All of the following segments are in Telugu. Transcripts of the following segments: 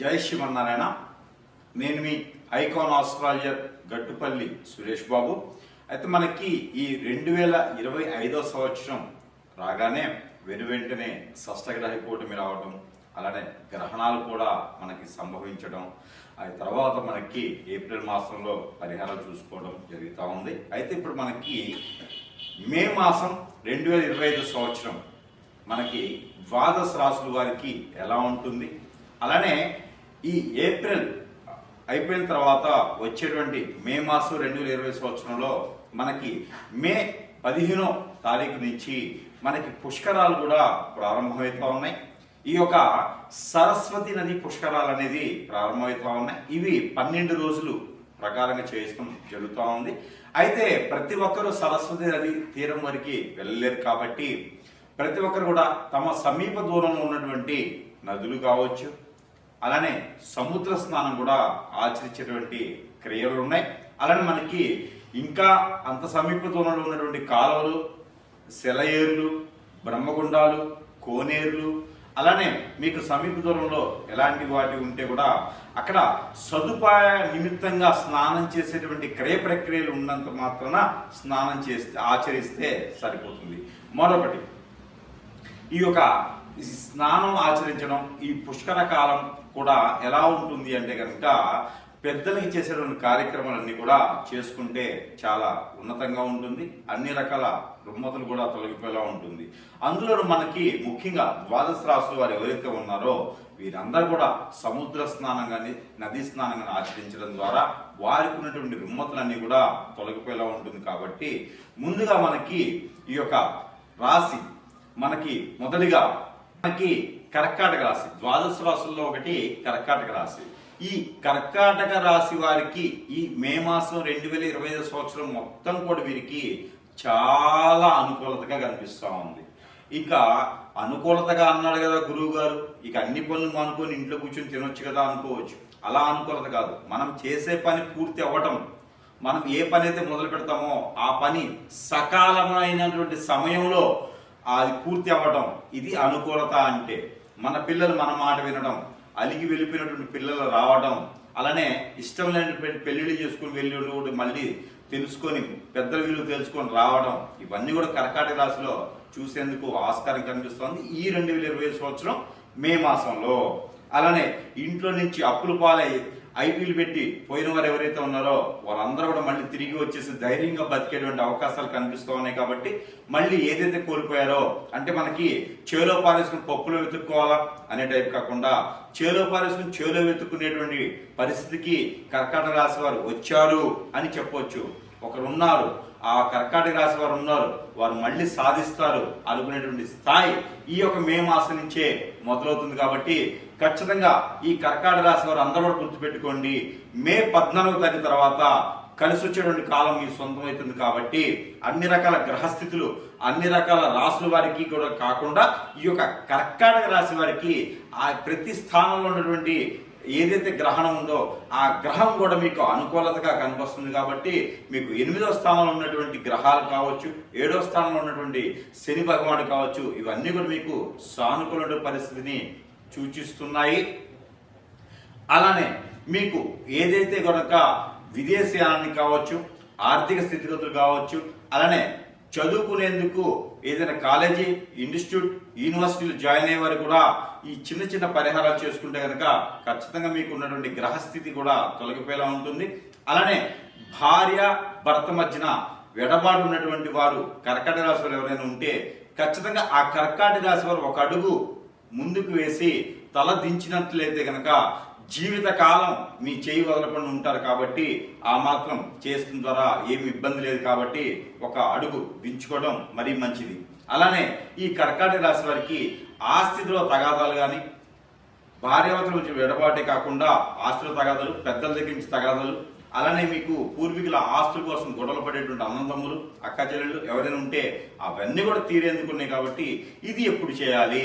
జై శివనారాయణ నేను మీ ఐకాన్ ఆస్ట్రాలజర్ గట్టుపల్లి సురేష్ బాబు. అయితే మనకి ఈ రెండు వేల ఇరవై ఐదో సంవత్సరం రాగానే వెను వెంటనే షష్టగ్రహ కూటమి రావడం అలానే గ్రహణాలు కూడా మనకి సంభవించడం ఆ తర్వాత మనకి ఏప్రిల్ మాసంలో పరిహారాలు చూసుకోవడం జరుగుతూ ఉంది. అయితే ఇప్పుడు మనకి మే మాసం రెండు వేల ఇరవై ఐదు సంవత్సరం మనకి ద్వాదశ రాసుల వారికి ఎలా ఉంటుంది? అలానే ఈ ఏప్రిల్ అయిపోయిన తర్వాత వచ్చేటువంటి మే మాసం రెండు వేల ఇరవై సంవత్సరంలో మనకి మే పదిహేనో తారీఖు నుంచి మనకి పుష్కరాలు కూడా ప్రారంభమవుతూ ఉన్నాయి. ఈ యొక్క సరస్వతి నది పుష్కరాలు అనేది ప్రారంభమవుతూ ఉన్నాయి. ఇవి పన్నెండు రోజులు ప్రకారంగా చేయిస్తాం జరుగుతూ ఉంది. అయితే ప్రతి ఒక్కరూ సరస్వతి నది తీరం వరకు వెళ్ళలేరు కాబట్టి ప్రతి ఒక్కరు కూడా తమ సమీప దూరంలో ఉన్నటువంటి నదులు కావచ్చు అలానే సముద్ర స్నానం కూడా ఆచరించేటువంటి క్రియలు ఉన్నాయి. అలానే మనకి ఇంకా అంత సమీప దూరంలో ఉన్నటువంటి కాలువలు సెలయేర్లు బ్రహ్మగుండాలు కోనేర్లు అలానే మీకు సమీప దూరంలో ఎలాంటి వాటి ఉంటే కూడా అక్కడ సదుపాయ నిమిత్తంగా స్నానం చేసేటువంటి క్రయ ప్రక్రియలు ఉన్నంత మాత్రాన స్నానం చేస్తే ఆచరిస్తే సరిపోతుంది. మరొకటి ఈ యొక్క స్నానం ఆచరించడం ఈ పుష్కర కాలం కూడా ఎలా ఉంటుంది అంటే కనుక పెద్దలకి చేసేటువంటి కార్యక్రమాలన్నీ కూడా చేసుకుంటే చాలా ఉన్నతంగా ఉంటుంది. అన్ని రకాల రుమ్మతులు కూడా తొలగిపోయేలా ఉంటుంది. అందులో మనకి ముఖ్యంగా ద్వాదశ రాసులు వారు ఎవరైతే ఉన్నారో వీరందరూ కూడా సముద్ర స్నానం కానీ నదీ స్నానం కానీ ఆచరించడం ద్వారా వారికి ఉన్నటువంటి రుమ్మతులన్నీ కూడా తొలగిపోయేలా ఉంటుంది. కాబట్టి ముందుగా మనకి ఈ యొక్క రాశి మనకి మొదటిగా మనకి కర్కాటక రాశి ద్వాదశ రాశుల్లో ఒకటి కర్కాటక రాశి. ఈ కర్కాటక రాశి వారికి ఈ మే మాసం రెండు వేల ఇరవై ఐదు సంవత్సరం మొత్తం కూడా వీరికి చాలా అనుకూలతగా కనిపిస్తూ ఉంది. ఇక అనుకూలతగా అన్నాడు కదా గురువు గారు ఇక అన్ని పనులు మానుకొని ఇంట్లో కూర్చొని తినొచ్చు కదా అనుకోవచ్చు. అలా అనుకూలత కాదు. మనం చేసే పని పూర్తి అవ్వటం మనం ఏ పని అయితే మొదలు పెడతామో ఆ పని సకాలమైనటువంటి సమయంలో అది పూర్తి అవ్వడం ఇది అనుకూలత అంటే మన పిల్లలు మన మాట వినడం అలిగి వెళ్ళిపోయినటువంటి పిల్లలు రావడం అలానే ఇష్టం లేనటువంటి పెళ్ళిళ్ళు చేసుకుని వెళ్ళి మళ్ళీ తెలుసుకొని పెద్దల విలువ తెలుసుకొని రావడం ఇవన్నీ కూడా కర్కాటక రాశిలో చూసేందుకు ఆస్కారం కనిపిస్తోంది ఈ రెండు వేల ఇరవై సంవత్సరం మే మాసంలో. అలానే ఇంట్లో నుంచి అప్పులు పాలై ఐపీలు పెట్టి పోయిన వారు ఎవరైతే ఉన్నారో వాళ్ళందరూ కూడా మళ్ళీ తిరిగి వచ్చేసి ధైర్యంగా బతికేటువంటి అవకాశాలు కనిపిస్తూ ఉన్నాయి కాబట్టి మళ్ళీ ఏదైతే కోల్పోయారో అంటే మనకి చేలో పారేసుకుని పప్పులో వెతుక్కోవాలా అనే టైప్ కాకుండా చేలో పారేసుకుని చేలో వెతుక్కునేటువంటి పరిస్థితికి కర్కాటక రాశి వారు వచ్చారు అని చెప్పొచ్చు. ఒకరు ఉన్నారు ఆ కర్కాటక రాశి వారు ఉన్నారు వారు మళ్ళీ సాధిస్తారు అనుకునేటువంటి స్థాయి ఈ యొక్క మే మాసం నుంచే మొదలవుతుంది కాబట్టి ఖచ్చితంగా ఈ కర్కాటక రాశి వారు అందరూ కూడా గుర్తుపెట్టుకోండి. మే పద్నాలుగు తారీఖు తర్వాత కలిసి వచ్చేటువంటి కాలం మీ సొంతం అవుతుంది కాబట్టి అన్ని రకాల గ్రహస్థితులు అన్ని రకాల రాసుల వారికి కూడా కాకుండా ఈ యొక్క కర్కాటక రాశి వారికి ఆ ప్రతి స్థానంలో ఉన్నటువంటి ఏదైతే గ్రహణం ఉందో ఆ గ్రహం కూడా మీకు అనుకూలతగా కనిపిస్తుంది కాబట్టి మీకు ఎనిమిదో స్థానంలో ఉన్నటువంటి గ్రహాలు కావచ్చు ఏడో స్థానంలో ఉన్నటువంటి శని భగవానుడు కావచ్చు ఇవన్నీ కూడా మీకు సానుకూల పరిస్థితిని సూచిస్తున్నాయి. అలానే మీకు ఏదైతే కనుక విదేశీయానాన్ని కావచ్చు ఆర్థిక స్థితిగతులు కావచ్చు అలానే చదువుకునేందుకు ఏదైనా కాలేజీ ఇన్స్టిట్యూట్ యూనివర్సిటీలు జాయిన్ అయ్యే వారు కూడా ఈ చిన్న చిన్న పరిహారాలు చేసుకుంటే కనుక ఖచ్చితంగా మీకు ఉన్నటువంటి గ్రహస్థితి కూడా తొలగిపోయేలా ఉంటుంది. అలానే భార్య భర్త మధ్యన వెడబాటు ఉన్నటువంటి వారు కర్కాటక రాశి వారు ఎవరైనా ఉంటే ఖచ్చితంగా ఆ కర్కాటక రాశి వారు ఒక అడుగు ముందుకు వేసి తల దించినట్లయితే కనుక జీవితకాలం మీ చేయి వదలకుండా ఉంటారు కాబట్టి ఆ మాత్రం చేస్తున్న ద్వారా ఏమి ఇబ్బంది లేదు కాబట్టి ఒక అడుగు దించుకోవడం మరీ మంచిది. అలానే ఈ కర్కాటక రాశి వారికి ఆస్తిలో తగాదాలు కానీ భార్యావతుల నుంచి విడబాటే కాకుండా ఆస్తుల తగాదాలు పెద్దల దగ్గర నుంచి తగాదాలు అలానే మీకు పూర్వీకుల ఆస్తుల కోసం గొడవలు పడేటువంటి అన్నదమ్ములు అక్క చెల్లెళ్ళు ఎవరైనా ఉంటే అవన్నీ కూడా తీరేందుకున్నాయి కాబట్టి ఇది ఎప్పుడు చేయాలి?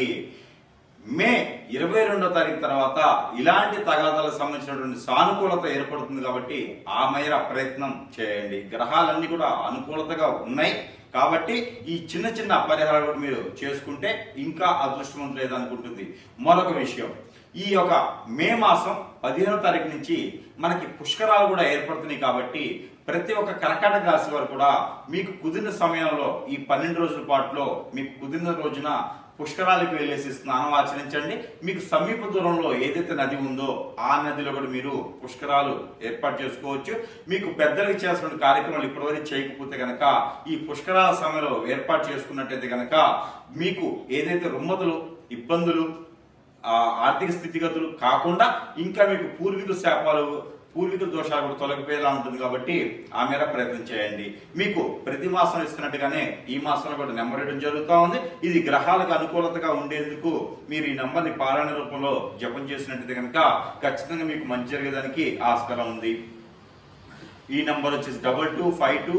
మే ఇరవై రెండో తారీఖు తర్వాత ఇలాంటి తగాదాలకు సంబంధించినటువంటి సానుకూలత ఏర్పడుతుంది కాబట్టి ఆ మేర ప్రయత్నం చేయండి. గ్రహాలన్నీ కూడా అనుకూలతగా ఉన్నాయి. కాబట్టి ఈ చిన్న చిన్న పరిహారాలు కూడా మీరు చేసుకుంటే ఇంకా అదృష్టవంతులు లేదనుకుంటుంది మరొక విషయం. ఈ యొక్క మే మాసం పదిహేనో తారీఖు నుంచి మనకి పుష్కరాలు కూడా ఏర్పడుతున్నాయి కాబట్టి ప్రతి ఒక్క కర్కాటక రాశి వారు కూడా మీకు కుదిరిన సమయంలో ఈ పన్నెండు రోజుల పాటులో మీకు కుదిరిన రోజున పుష్కరాలకు వెళ్ళేసి స్నానం ఆచరించండి. మీకు సమీప దూరంలో ఏదైతే నది ఉందో ఆ నదిలో కూడా మీరు పుష్కరాలు ఏర్పాటు చేసుకోవచ్చు. మీకు పెద్దలకు చేసిన కార్యక్రమాలు ఇప్పటివరకు చేయకపోతే కనుక ఈ పుష్కరాల సమయంలో ఏర్పాటు చేసుకున్నట్టయితే కనుక మీకు ఏదైతే రుమ్మతులు ఇబ్బందులు ఆర్థిక స్థితిగతులు కాకుండా ఇంకా మీకు పూర్వీకుల శాపాలు పూర్వీకుల దోషాలు కూడా తొలగిపోయేలా ఉంటుంది కాబట్టి ఆ మేర ప్రయత్నం చేయండి. మీకు ప్రతి మాసం ఇస్తున్నట్టుగానే ఈ మాసంలో కూడా నెంబర్ ఇవ్వడం జరుగుతూ ఉంది. ఇది గ్రహాలకు అనుకూలతగా ఉండేందుకు మీరు ఈ నెంబర్ని పారాయణ రూపంలో జపం చేసినట్టు కనుక ఖచ్చితంగా మీకు మంచి జరిగేదానికి ఆస్కారం ఉంది. ఈ నెంబర్ వచ్చేసి double two five two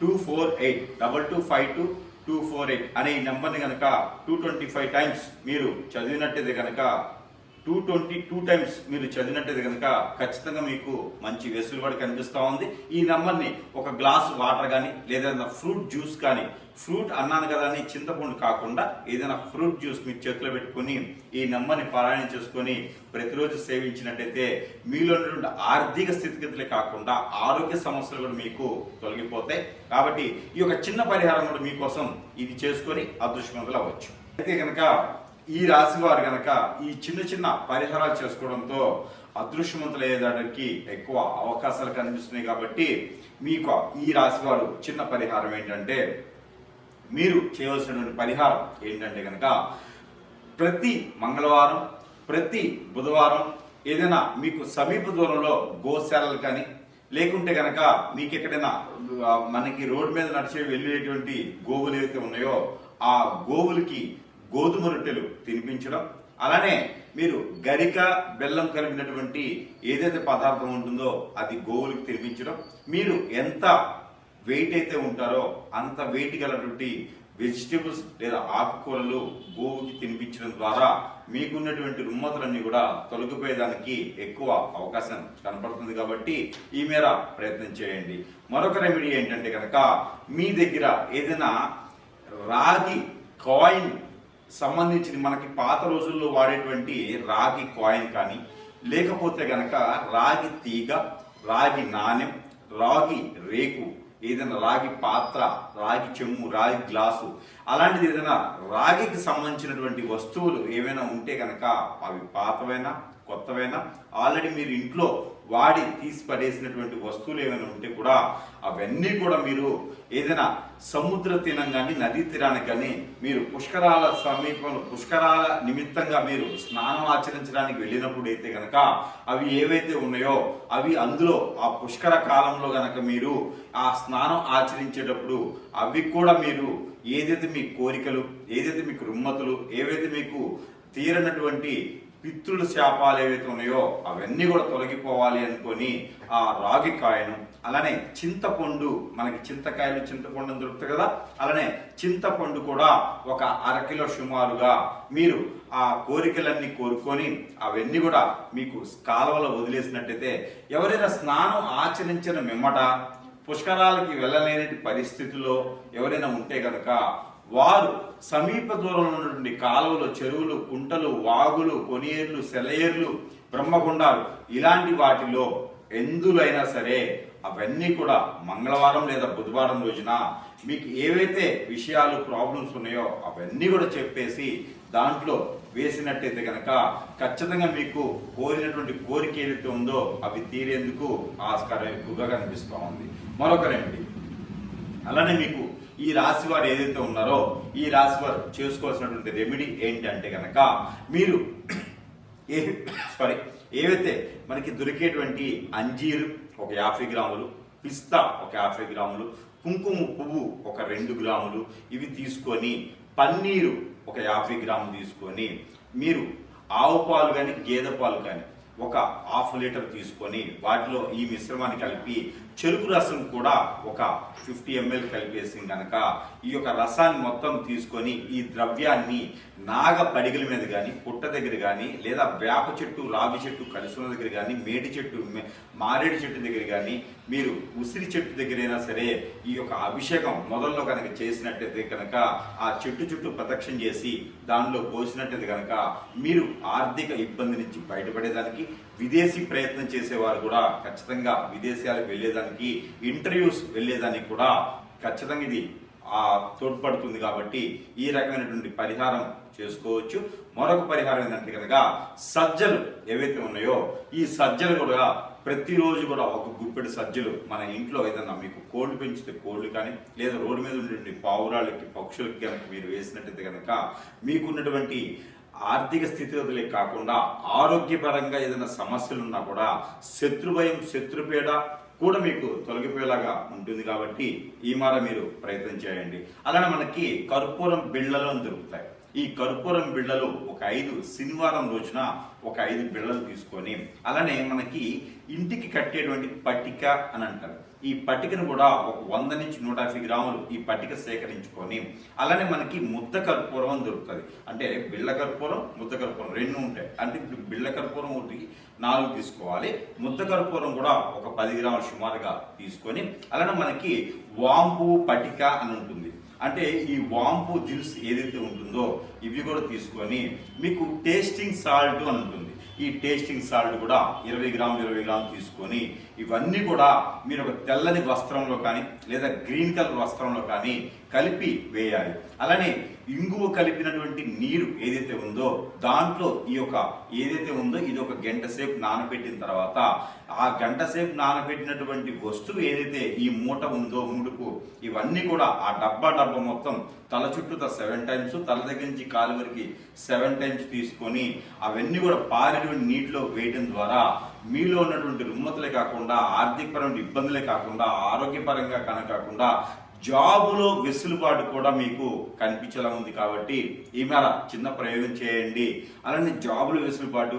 two four eight. Double two five two two four eight అనే ఈ నెంబర్ని కనుక టూ ట్వంటీ ఫైవ్ టైమ్స్ మీరు చదివినట్టయితే కనుక టూ ట్వంటీ టూ టైమ్స్ మీరు చదివినట్టయితే కనుక ఖచ్చితంగా మీకు మంచి వెసులుబాటు కనిపిస్తూ ఉంది. ఈ నెంబర్ని ఒక గ్లాస్ వాటర్ కానీ లేదా ఫ్రూట్ జ్యూస్ కానీ ఫ్రూట్ అన్నాను కదా అని చింతపండు కాకుండా ఏదైనా ఫ్రూట్ జ్యూస్ మీ చేతిలో పెట్టుకొని ఈ నెంబర్ని పారాయణం చేసుకొని ప్రతిరోజు సేవించినట్టయితే మీలో ఉన్నటువంటి ఆర్థిక స్థితిగతులే కాకుండా ఆరోగ్య సమస్యలు కూడా మీకు తొలగిపోతాయి. కాబట్టి ఈ యొక్క చిన్న పరిహారం కూడా మీకోసం ఇది చేసుకొని అదృష్టవంతులు అవ్వచ్చు. అయితే కనుక ఈ రాశి వారు కనుక ఈ చిన్న చిన్న పరిహారాలు చేసుకోవడంతో అదృష్టవంతులు అయ్యేదానికి ఎక్కువ అవకాశాలు కనిపిస్తున్నాయి కాబట్టి మీకు ఈ రాశి వారు చిన్న పరిహారం ఏంటంటే మీరు చేయవలసినటువంటి పరిహారం ఏంటంటే కనుక ప్రతి మంగళవారం ప్రతి బుధవారం ఏదైనా మీకు సమీప దూరంలో గోశాలలు కానీ లేకుంటే కనుక మీకు ఎక్కడైనా మనకి రోడ్డు మీద నడిచే వెళ్ళేటువంటి గోవులు ఏవైతే ఉన్నాయో ఆ గోవులకి గోధుమ రొట్టెలు తినిపించడం. అలానే మీరు గరిక బెల్లం కలిపినటువంటి ఏదైతే పదార్థం ఉంటుందో అది గోవులకు తినిపించడం. మీరు ఎంత వెయిట్ అయితే ఉంటారో అంత వెయిట్ గలటువంటి వెజిటేబుల్స్ లేదా ఆకుకూరలు గోవుకి తినిపించడం ద్వారా మీకున్నటువంటి రుమ్మతులన్నీ కూడా తొలగిపోయేదానికి ఎక్కువ అవకాశం కనపడుతుంది కాబట్టి ఈ మేర ప్రయత్నం చేయండి. మరొక రెమెడీ ఏంటంటే కనుక మీ దగ్గర ఏదైనా రాగి కాయిన్ సంబంధించిన మనకి పాత రోజుల్లో వాడేటువంటి రాగి కాయిన్ కానీ లేకపోతే గనక రాగి తీగ రాగి నాణెం రాగి రేకు ఏదైనా రాగి పాత్ర రాగి చెమ్ము రాగి గ్లాసు అలాంటిది ఏదైనా రాగికి సంబంధించినటువంటి వస్తువులు ఏవైనా ఉంటే కనుక అవి పాతవైనా కొత్తవైనా ఆల్రెడీ మీరు ఇంట్లో వాడి తీసి పడేసినటువంటి వస్తువులు ఏమైనా ఉంటే కూడా అవన్నీ కూడా మీరు ఏదైనా సముద్ర తీరం కానీ నదీ తీరానికి కానీ మీరు పుష్కరాల సమీపంలో పుష్కరాల నిమిత్తంగా మీరు స్నానం ఆచరించడానికి వెళ్ళినప్పుడు అయితే కనుక అవి ఏవైతే ఉన్నాయో అవి అందులో ఆ పుష్కర కాలంలో కనుక మీరు ఆ స్నానం ఆచరించేటప్పుడు అవి కూడా మీరు ఏదైతే మీ కోరికలు ఏదైతే మీకు రుమ్మతులు ఏవైతే మీకు తీరనటువంటి పితృల శాపాలు ఏవైతే ఉన్నాయో అవన్నీ కూడా తొలగిపోవాలి అనుకొని ఆ రాగి కాయను అలానే చింతపండు మనకి చింతకాయలు చింతపండు దొరుకుతుంది దొరుకుతాయి కదా అలానే చింతపండు కూడా ఒక అరకిలో సుమారుగా మీరు ఆ కోరికలన్నీ కోరుకొని అవన్నీ కూడా మీకు కాలువలో వదిలేసినట్టయితే ఎవరైనా స్నానం ఆచరించిన మిమ్మట పుష్కరాలకి వెళ్ళలేని పరిస్థితుల్లో ఎవరైనా ఉంటే కనుక వారు సమీప దూరంలో ఉన్నటువంటి కాలువలు చెరువులు కుంటలు వాగులు కొనియేర్లు సెలయేర్లు బ్రహ్మగుండాలు ఇలాంటి వాటిలో ఎందులైనా సరే అవన్నీ కూడా మంగళవారం లేదా బుధవారం రోజున మీకు ఏవైతే విషయాలు ప్రాబ్లమ్స్ ఉన్నాయో అవన్నీ కూడా చెప్పేసి దాంట్లో వేసినట్టయితే కనుక ఖచ్చితంగా మీకు కోరినటువంటి కోరిక ఏదైతే ఉందో అవి తీరేందుకు ఆస్కారం ఎక్కువగా కనిపిస్తూ ఉంది. మరొక అలానే మీకు ఈ రాశి వారు ఏదైతే ఉన్నారో ఈ రాశి వారు చేసుకోవాల్సినటువంటి రెమెడీ ఏంటంటే కనుక మీరు ఏ సారీ ఏవైతే మనకి దొరికేటువంటి అంజీరు ఒక యాభై గ్రాములు పిస్తా ఒక యాభై గ్రాములు కుంకుమ పువ్వు ఒక రెండు గ్రాములు ఇవి తీసుకొని పన్నీరు ఒక యాభై గ్రాములు తీసుకొని మీరు ఆవు పాలు కానీ గేదె పాలు కానీ ఒక హాఫ్ లీటర్ తీసుకొని వాటిలో ఈ మిశ్రమాన్ని కలిపి చెరుకు రసం కూడా ఒక ఫిఫ్టీ ఎంఎల్ కలిపేసి కనుక ఈ యొక్క రసాన్ని మొత్తం తీసుకొని ఈ ద్రవ్యాన్ని నాగ పడిగల మీద కానీ పుట్ట దగ్గర కానీ లేదా వేప చెట్టు రావి చెట్టు కలుసుల దగ్గర కానీ మేడి చెట్టు మారేడు చెట్టు దగ్గర కానీ మీరు ఉసిరి చెట్టు దగ్గరైనా సరే ఈ యొక్క అభిషేకం మొదల్లో కనుక చేసినట్టయితే కనుక ఆ చెట్టు చుట్టూ ప్రదక్షిణ చేసి దానిలో పోసినట్టయితే కనుక మీరు ఆర్థిక ఇబ్బంది నుంచి బయటపడేదానికి విదేశీ ప్రయత్నం చేసేవారు కూడా ఖచ్చితంగా విదేశాలకు వెళ్ళేదానికి ఇంటర్వ్యూస్ వెళ్ళేదానికి కూడా ఖచ్చితంగా ఇది తోడ్పడుతుంది కాబట్టి ఈ రకమైనటువంటి పరిహారం చేసుకోవచ్చు. మరొక పరిహారం ఏంటంటే కనుక సజ్జలు ఏవైతే ఉన్నాయో ఈ సజ్జలు కూడా ప్రతిరోజు కూడా ఒక గుప్పెడు సజ్జలు మన ఇంట్లో ఏదన్నా మీకు కోళ్ళు పెంచితే కోళ్ళు కానీ లేదా రోడ్డు మీద ఉన్నటువంటి పావురాళ్ళకి పక్షులకి కనుక మీరు వేసినట్టయితే కనుక మీకున్నటువంటి ఆర్థిక స్థితిగతులే కాకుండా ఆరోగ్యపరంగా ఏదైనా సమస్యలు ఉన్నా కూడా శత్రుభయం శత్రుపేడ కూడా మీకు తొలగిపోయేలాగా ఉంటుంది కాబట్టి ఈ మార మీరు ప్రయత్నం చేయండి. అలానే మనకి కర్పూరం బిళ్ళలో దొరుకుతాయి. ఈ కర్పూరం బిళ్ళలు ఒక ఐదు శనివారం రోజున ఒక ఐదు బిళ్ళలు తీసుకొని అలానే మనకి ఇంటికి కట్టేటువంటి పట్టిక అని అంటారు. ఈ పట్టికను కూడా ఒక వంద నుంచి నూట యాభై గ్రాములు ఈ పట్టిక సేకరించుకొని అలానే మనకి ముద్ద కర్పూరం అని దొరుకుతుంది. అంటే బిళ్ళ కర్పూరం ముద్ద కర్పూరం రెండు ఉంటాయి. అంటే ఇప్పుడు బిళ్ళ కర్పూరం ఒకటి నాలుగు తీసుకోవాలి. ముద్ద కర్పూరం కూడా ఒక పది గ్రాములు సుమారుగా తీసుకొని అలానే మనకి వాంపు పటిక అని ఉంటుంది. అంటే ఈ వాంపు జ్యూస్ ఏదైతే ఉంటుందో ఇవి కూడా తీసుకొని మీకు టేస్టింగ్ సాల్ట్ అని ఉంటుంది. ఈ టేస్టింగ్ సాల్ట్ కూడా ఇరవై గ్రాములు ఇరవై గ్రాములు తీసుకొని ఇవన్నీ కూడా మీరు ఒక తెల్లని వస్త్రంలో కానీ లేదా గ్రీన్ కలర్ వస్త్రంలో కానీ కలిపి వేయాలి. అలానే ఇంగువ కలిపినటువంటి నీరు ఏదైతే ఉందో దాంట్లో ఈ యొక్క ఏదైతే ఉందో ఇది ఒక గంట సేపు నానబెట్టిన తర్వాత ఆ గంట సేపు నానబెట్టినటువంటి వస్తువు ఏదైతే ఈ మూట ఉందో ముడుపు ఇవన్నీ కూడా ఆ డబ్బా డబ్బా మొత్తం తల చుట్టూ సెవెన్ టైమ్స్ తల దగ్గర నుంచి కాలు వరకు సెవెన్ టైమ్స్ తీసుకొని అవన్నీ కూడా పారేటువంటి నీటిలో వేయడం ద్వారా మీలో ఉన్నటువంటి రుమ్మతులే కాకుండా ఆర్థికపరమైన ఇబ్బందులే కాకుండా ఆరోగ్యపరంగా కనకాకుండా జాబులో వెసులుబాటు కూడా మీకు కనిపించేలా ఉంది కాబట్టి ఈ మేర చిన్న ప్రయోగం చేయండి. అలానే జాబులో వెసులుబాటు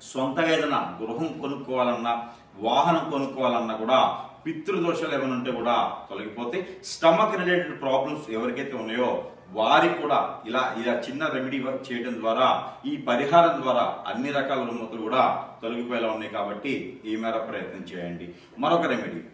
సొంతగా ఏదైనా గృహం కొనుక్కోవాలన్నా వాహనం కొనుక్కోవాలన్నా కూడా పితృదోషాలు ఏమైనా ఉంటే కూడా తొలగిపోతే స్టమక్ రిలేటెడ్ ప్రాబ్లమ్స్ ఎవరికైతే ఉన్నాయో వారికి కూడా ఇలా ఇలా చిన్న రెమెడీ చేయడం ద్వారా ఈ పరిహారం ద్వారా అన్ని రకాల రుమ్మతులు కూడా తొలగిపోయేలా ఉన్నాయి కాబట్టి ఈ మేర ప్రయత్నం చేయండి. మరొక రెమెడీ.